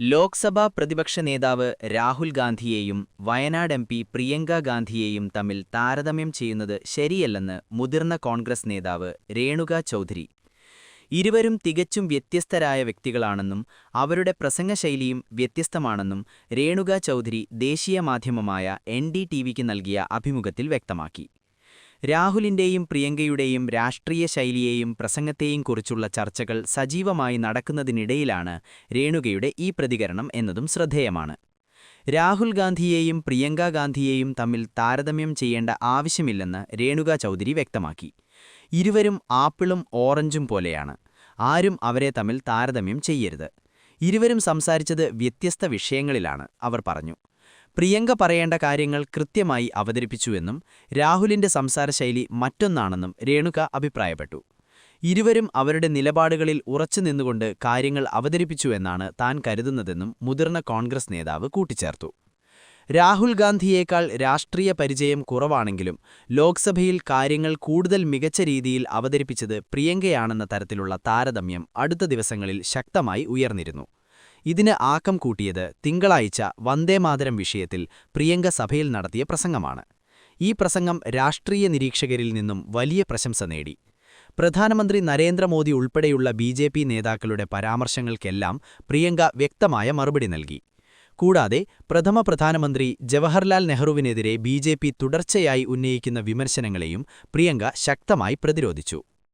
ലോക്സഭാ പ്രതിപക്ഷ നേതാവ് രാഹുൽ ഗാന്ധിയെയും വയനാട് എം പി പ്രിയങ്ക ഗാന്ധിയെയും തമ്മിൽ താരതമ്യം ചെയ്യുന്നത് ശരിയല്ലെന്ന് മുതിർന്ന കോൺഗ്രസ് നേതാവ് രേണുക ചൗധരി. ഇരുവരും തികച്ചും വ്യത്യസ്തരായ വ്യക്തികളാണെന്നും അവരുടെ പ്രസംഗശൈലിയും വ്യത്യസ്തമാണെന്നും രേണുക ചൗധരി ദേശീയ മാധ്യമമായ എൻ നൽകിയ അഭിമുഖത്തിൽ വ്യക്തമാക്കി. രാഹുലിന്റെയും പ്രിയങ്കയുടെയും രാഷ്ട്രീയ ശൈലിയെയും പ്രസംഗത്തെയും കുറിച്ചുള്ള ചർച്ചകൾ സജീവമായി നടക്കുന്നതിനിടയിലാണ് രേണുകയുടെ ഈ പ്രതികരണം എന്നതും ശ്രദ്ധേയമാണ്. രാഹുൽ ഗാന്ധിയെയും പ്രിയങ്ക ഗാന്ധിയെയും തമ്മിൽ താരതമ്യം ചെയ്യേണ്ട ആവശ്യമില്ലെന്ന് രേണുക ചൗധരി വ്യക്തമാക്കി. ഇരുവരും ആപ്പിളും ഓറഞ്ചും പോലെയാണ്. ആരും അവരെ തമ്മിൽ താരതമ്യം ചെയ്യരുത്. ഇരുവരും സംസാരിച്ചത് വ്യത്യസ്ത വിഷയങ്ങളിലാണ് അവർ പറഞ്ഞു. പ്രിയങ്ക പറയേണ്ട കാര്യങ്ങൾ കൃത്യമായി അവതരിപ്പിച്ചുവെന്നും രാഹുലിന്റെ സംസാരശൈലി മറ്റൊന്നാണെന്നും രേണുക അഭിപ്രായപ്പെട്ടു. ഇരുവരും അവരുടെ നിലപാടുകളിൽ ഉറച്ചുനിന്നുകൊണ്ട് കാര്യങ്ങൾ അവതരിപ്പിച്ചുവെന്നാണ് താൻ കരുതുന്നതെന്നും മുതിർന്ന കോൺഗ്രസ് നേതാവ് കൂട്ടിച്ചേർത്തു. രാഹുൽ ഗാന്ധിയേക്കാൾ രാഷ്ട്രീയ പരിചയം കുറവാണെങ്കിലും ലോക്സഭയിൽ കാര്യങ്ങൾ കൂടുതൽ മികച്ച രീതിയിൽ അവതരിപ്പിച്ചത് പ്രിയങ്കയാണെന്ന തരത്തിലുള്ള താരതമ്യം അടുത്ത ദിവസങ്ങളിൽ ശക്തമായി ഉയർന്നിരുന്നു. ഇതിന് ആക്കം കൂട്ടിയത് തിങ്കളാഴ്ച വന്ദേമാതരം വിഷയത്തിൽ പ്രിയങ്ക സഭയിൽ നടത്തിയ പ്രസംഗമാണ്. ഈ പ്രസംഗം രാഷ്ട്രീയ നിരീക്ഷകരിൽ നിന്നും വലിയ പ്രശംസ നേടി. പ്രധാനമന്ത്രി നരേന്ദ്രമോദി ഉൾപ്പെടെയുള്ള ബി നേതാക്കളുടെ പരാമർശങ്ങൾക്കെല്ലാം പ്രിയങ്ക വ്യക്തമായ മറുപടി നൽകി. കൂടാതെ പ്രഥമ പ്രധാനമന്ത്രി ജവഹർലാൽ നെഹ്റുവിനെതിരെ ബി തുടർച്ചയായി ഉന്നയിക്കുന്ന വിമർശനങ്ങളെയും പ്രിയങ്ക ശക്തമായി പ്രതിരോധിച്ചു.